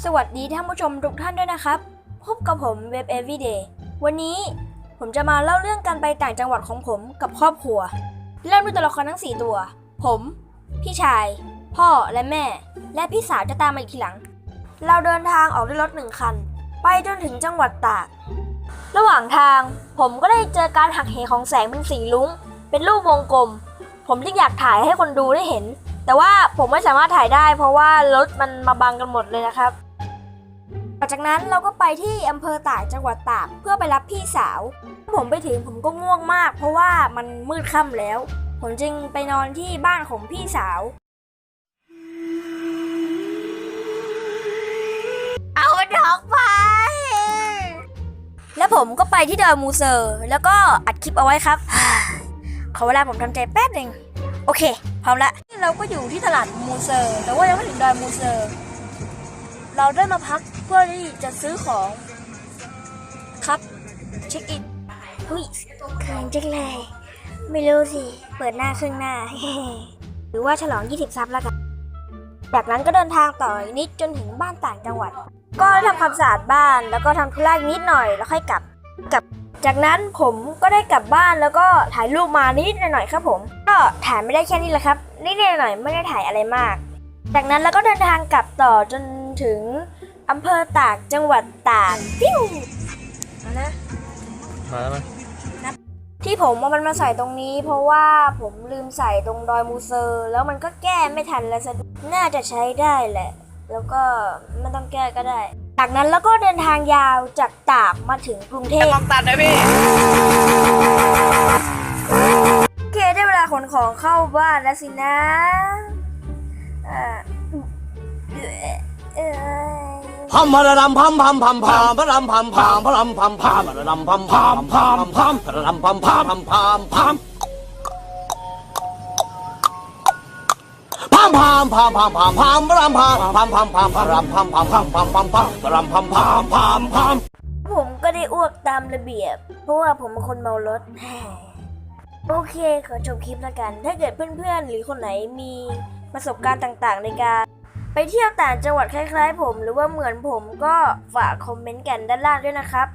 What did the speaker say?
สวัสดีท่านผู้ชมทุกท่านด้วยนะครับ พบกับผมเว็บ Everyday วันนี้ผมจะมาเล่าเรื่องการไปต่างจังหวัดของผมกับครอบครัว เริ่มด้วยตัวละครทั้ง 4 ตัว ผม พี่ชาย พ่อและแม่ และพี่สาวจะตามมาอีกทีหลัง เราเดินทางออกด้วยรถหนึ่งคัน ไปจนถึงจังหวัดตาก ระหว่างทางผมก็ได้เจอการหักเหของแสงเป็นสีลุ้ง เป็นรูปวงกลม ผมจึงอยากถ่ายให้คนดูได้เห็น แต่ว่าผมไม่สามารถถ่ายได้ เพราะว่ารถมันมาบังกันหมดเลยนะครับต่อจากนั้นเราก็ไปที่อำเภอตากจังหวัดตากเพื่อไปรับพี่สาว ผมไปถึงผมก็ง่วงมาก เพราะว่ามันมืดค่ำแล้ว ผมจึงไปนอนที่บ้านของพี่สาว เอาดอกไป แล้วผมก็ไปที่ดอยมูเซอร์ แล้วก็อัดคลิปเอาไว้ครับ ขอเวลาผมทำใจแป๊บหนึ่ง โอเค พร้อมละเราก็อยู่ที่ตลาดมูเซอร์ แต่ว่ายังไม่ถึงดอยมูเซอร์ เราได้มาพักเพื่อที่จะซื้อของ ครับ เช็คอินเฮ้ยขินจังเลย ไม่รู้สิ เปิดหน้าครึ่งหน้า หรือว่าฉลอง 20 ซับแล้วกัน จากนั้นก็เดินทางต่ออีกนิดจนถึงบ้านต่างจังหวัด ก็ทำความสะอาดบ้านแล้วก็ทำธุระอีกนิดหน่อยแล้วค่อยกลับ กลับจากนั้นผมก็ได้กลับบ้านแล้วก็ถ่ายรูปมานิดหน่อยๆครับผม ก็ถ่ายไม่ได้แค่นี้แหละครับนิดๆหน่อยๆไม่ได้ถ่ายอะไรมาก จากนั้นเราก็เดินทางกลับต่อจนถึงอำเภอตากจังหวัดตากปิ้วเอานะมาแล้วไหมที่ผมเอามันมาใส่ตรงนี้ เพราะว่าผมลืมใส่ตรงดอยมูเซอร์แล้วมันก็แก้ไม่ทันแล้วสะดุดน่าจะใช้ได้แหละ แล้วก็ไม่ต้องแก้ก็ได้ จากนั้นแล้วก็เดินทางยาวจากตากมาถึงกรุงเทพลองตัดนะพี่โอเคได้เวลาขนของเข้าบ้านแล้วสินะเอ่อเอ่อเอ่อพัมพะระดำพัมพัมพัมพามพะรำพัมพามพะรำพัมพามพะระดำพัมพามพามพามพะระดำพัมพามพัมพาม พามพามพามพามพามพามพามพะรำพามพามพามพามพะรำพัมพามพามพามพามพามพะรำพัมพามพามพามผมก็ได้อ้วกตามระเบียบ เพราะว่าผมเป็นคนเมารถโอเค ขอจบคลิปแล้วกัน ถ้าเกิดเพื่อนๆ หรือคนไหนมีประสบการณ์ต่างๆ ในการ ไปเที่ยวต่างจังหวัดคล้าย ๆ ผม หรือว่าเหมือนผมก็ฝากคอมเมนต์กันด้านล่างด้วยนะครับ